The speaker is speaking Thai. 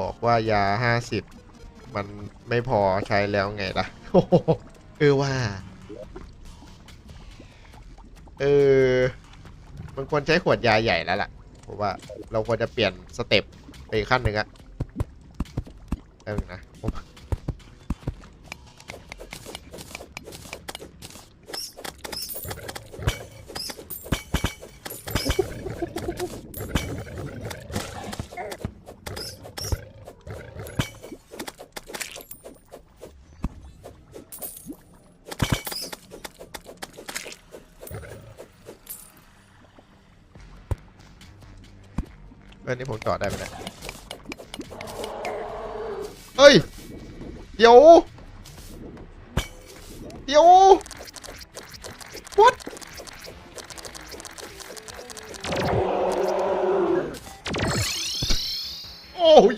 บอกว่ายาห้าสิบมันไม่พอใช้แล้วไงล่ะเออว่า เออ มันควรใช้ขวดยาใหญ่แล้วล่ะ เพราะว่าเราควรจะเปลี่ยนสเต็ปไปขั้นหนึ่งอะเออนะผม เอันนี้ผมจอดได้ไหมเนี่ยเฮ้ย เดี๋ยว เดี๋ยว what โอ้ย